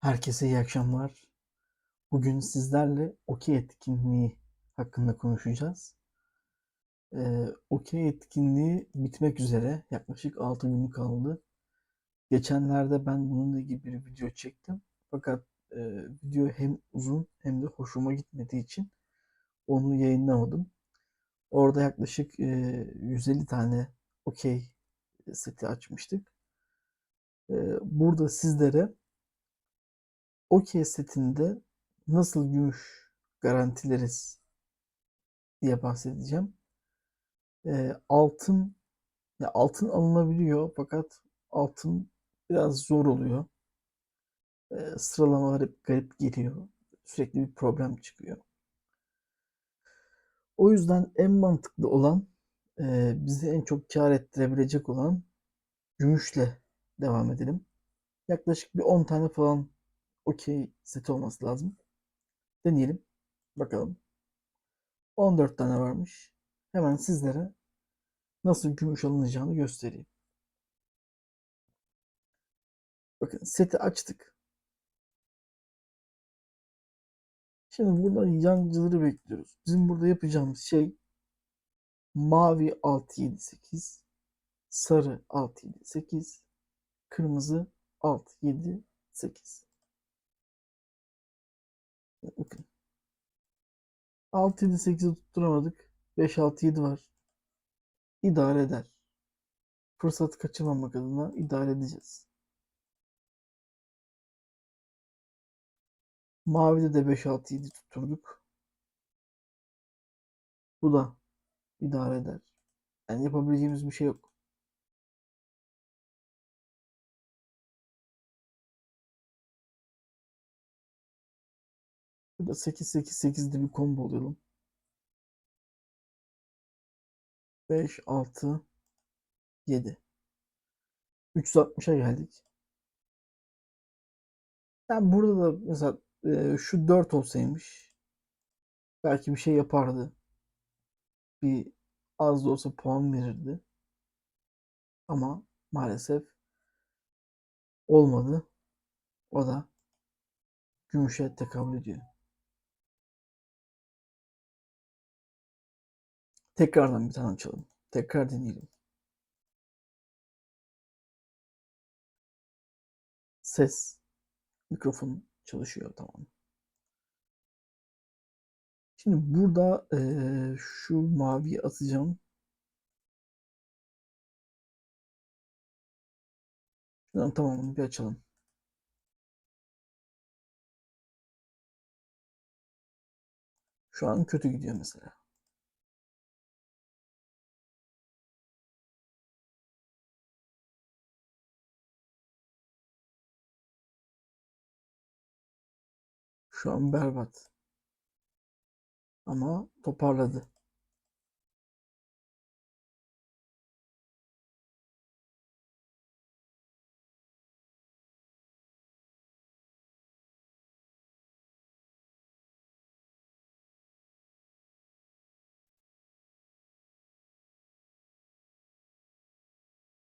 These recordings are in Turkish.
Herkese iyi akşamlar. Bugün sizlerle okey etkinliği hakkında konuşacağız. Ee, okey etkinliği bitmek üzere. Yaklaşık 6 günü kaldı. Geçenlerde ben bununla ilgili bir video çektim. Fakat e, video hem uzun hem de hoşuma gitmediği için onu yayınlamadım. Orada yaklaşık e, 150 tane okey seti açmıştık. E, burada sizlere okey setinde nasıl gümüş garantileriz diye bahsedeceğim. E, altın ya altın alınabiliyor fakat altın biraz zor oluyor. E, sıralamalar hep garip geliyor. Sürekli bir problem çıkıyor. O yüzden en mantıklı olan e, bizi en çok kar ettirebilecek olan gümüşle devam edelim. Yaklaşık bir 10 tane falan okey seti olması lazım. Deneyelim. Bakalım. 14 tane varmış. Hemen sizlere nasıl gümüş alınacağını göstereyim. Bakın seti açtık. Şimdi burada yancıları bekliyoruz. Bizim burada yapacağımız şey mavi 678, sarı 678, kırmızı 678. Bakın. 6 7 8'i tutturamadık. 5 6 7 var. İdare eder. Fırsatı kaçırmamak adına idare edeceğiz. Mavide de 5 6 7 tutturduk. Bu da idare eder. Yani yapabileceğimiz bir şey yok. Burada 8 8 8'de bir combo alalım. 5 6 7 360'a geldik. Yani burada da mesela e, şu 4 olsaymış belki bir şey yapardı. Bir az da olsa puan verirdi. Ama maalesef olmadı. O da gümüşe tekabül ediyor. Tekrardan bir tane açalım. Tekrar deneyelim. Ses, mikrofon çalışıyor tamam. Şimdi burada eee, şu maviyi atacağım. Şuradan tamamını bir açalım. Şu an kötü gidiyor mesela. Şu an berbat. Ama toparladı.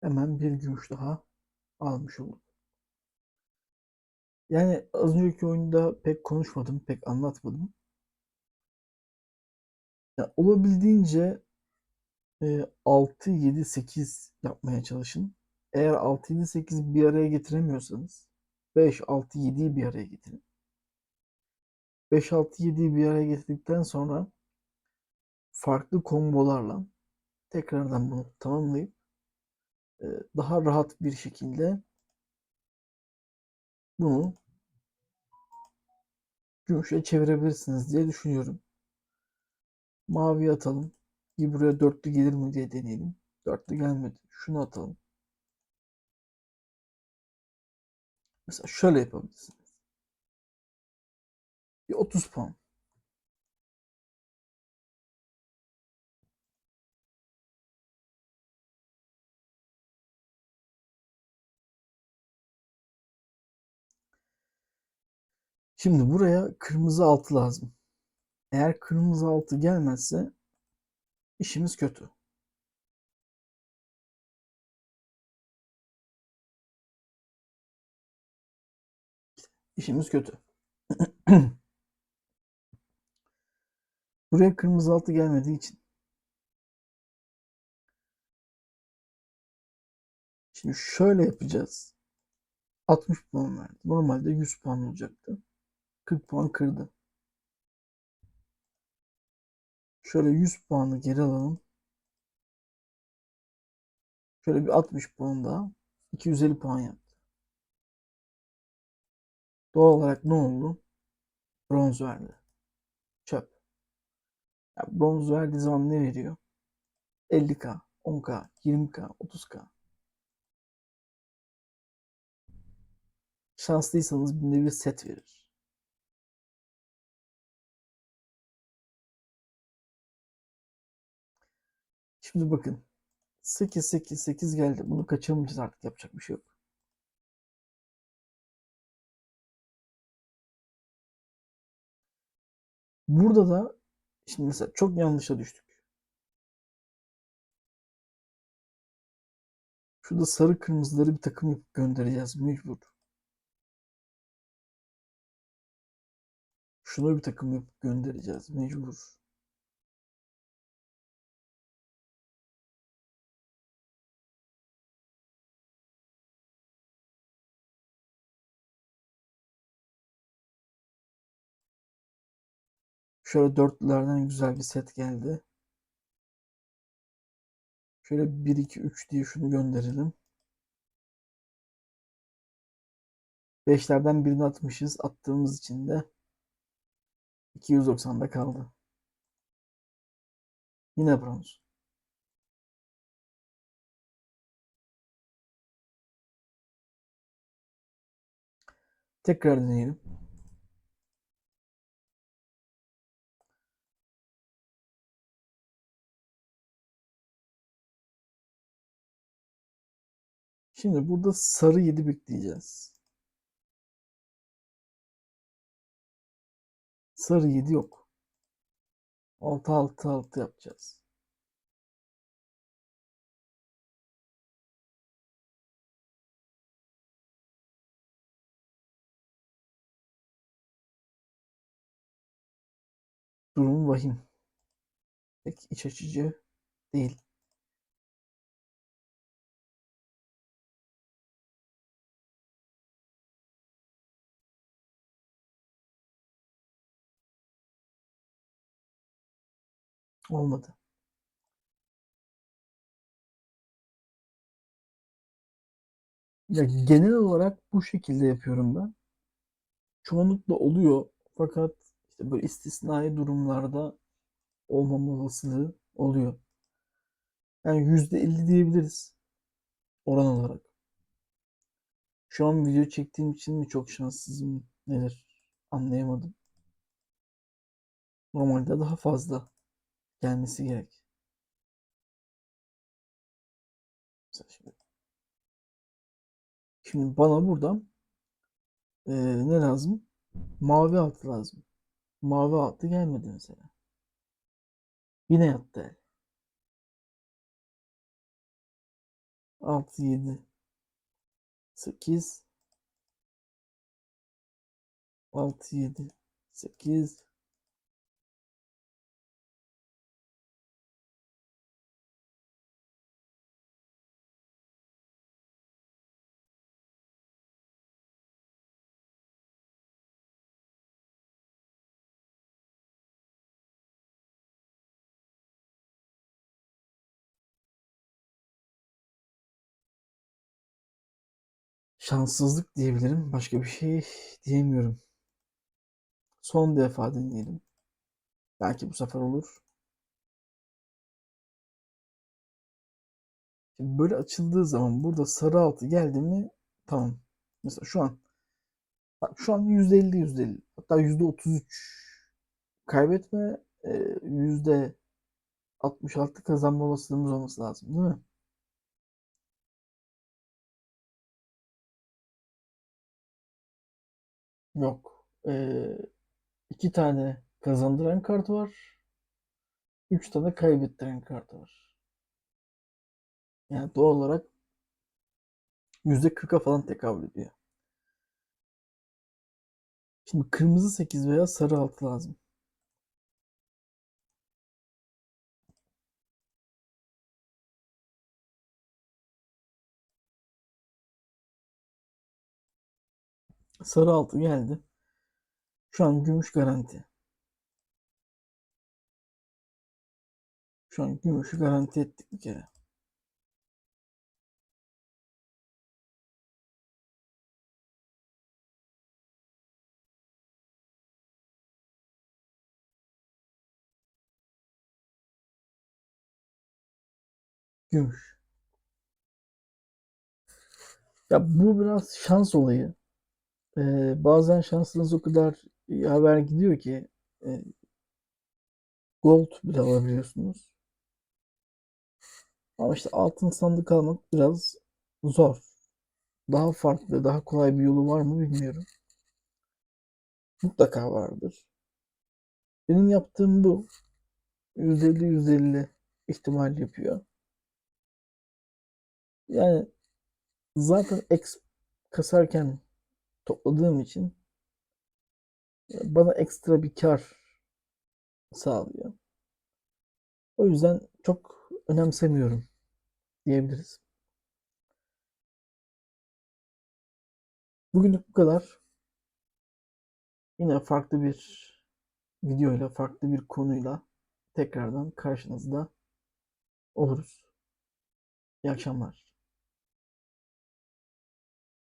Hemen bir gümüş daha almış olduk. Yani az önceki oyunda pek konuşmadım, pek anlatmadım. Ya olabildiğince e, 6, 7, 8 yapmaya çalışın. Eğer 6, 7, 8 bir araya getiremiyorsanız 5, 6, 7'yi bir araya getirin. 5, 6, 7'yi bir araya getirdikten sonra farklı kombolarla tekrardan bunu tamamlayıp e, daha rahat bir şekilde bunu gümüşe çevirebilirsiniz diye düşünüyorum. Mavi atalım. Bir buraya dörtlü gelir mi diye deneyelim. Dörtlü gelmedi. Şunu atalım. Mesela şöyle yapabilirsiniz. Bir 30 puan. Şimdi buraya kırmızı altı lazım. Eğer kırmızı altı gelmezse işimiz kötü. İşimiz kötü. Buraya kırmızı altı gelmediği için. Şimdi şöyle yapacağız. 60 puan verdi. Normalde 100 puan olacaktı. 40 puan kırdı. Şöyle 100 puanı geri alalım. Şöyle bir 60 puan daha. 250 puan yaptı. Doğal olarak ne oldu? Bronz verdi. Çöp. Ya bronz verdiği zaman ne veriyor? 50k, 10k, 20k, 30k. Şanslıysanız binde bir set verir. Şimdi bakın. 8 8 8 geldi. Bunu kaçırmayacağız artık yapacak bir şey yok. Burada da şimdi mesela çok yanlışa düştük. Şurada sarı kırmızıları bir takım yapıp göndereceğiz mecbur. Şunu bir takım yapıp göndereceğiz mecbur. Şöyle dörtlülerden güzel bir set geldi. Şöyle 1 2 3 diye şunu gönderelim. Beşlerden birini atmışız. Attığımız için de 290'da kaldı. Yine bronz. Tekrar deneyelim. Şimdi burada sarı 7 bekleyeceğiz. Sarı 7 yok. 6 6 6 yapacağız. Durum vahim. Pek iç açıcı değil. Olmadı. Ya genel olarak bu şekilde yapıyorum ben. Çoğunlukla oluyor fakat işte böyle istisnai durumlarda olmama olasılığı oluyor. Yani %50 diyebiliriz oran olarak. Şu an video çektiğim için mi çok şanssızım nedir anlayamadım. Normalde daha fazla gelmesi gerek. Mesela şimdi, şimdi bana buradan e, ne lazım? Mavi altı lazım. Mavi altı gelmedi mesela. Yine yattı el. 6 7 8 6 7 8 Şanssızlık diyebilirim. Başka bir şey diyemiyorum. Son defa deneyelim. Belki bu sefer olur. Böyle açıldığı zaman burada sarı altı geldi mi tamam. Mesela şu an bak şu an %50 %50 hatta %33 kaybetme e, yüzde 66 kazanma olasılığımız olması lazım değil mi? Yok. Ee, iki tane kazandıran kart var. Üç tane kaybettiren kart var. Yani doğal olarak %40'a falan tekabül ediyor. Şimdi kırmızı 8 veya sarı 6 lazım. Sarı 6 geldi. Şu an gümüş garanti. Şu an gümüşü garanti ettik bir kere. Gümüş. Ya bu biraz şans olayı. Ee, bazen şansınız o kadar haber gidiyor ki e, gold bile alabiliyorsunuz. Ama işte altın sandık almak biraz zor. Daha farklı, daha kolay bir yolu var mı bilmiyorum. Mutlaka vardır. Benim yaptığım bu. %50 %50 ihtimal yapıyor. Yani zaten X kasarken topladığım için bana ekstra bir kar sağlıyor. O yüzden çok önemsemiyorum diyebiliriz. Bugünlük bu kadar. Yine farklı bir videoyla, farklı bir konuyla tekrardan karşınızda oluruz. İyi akşamlar.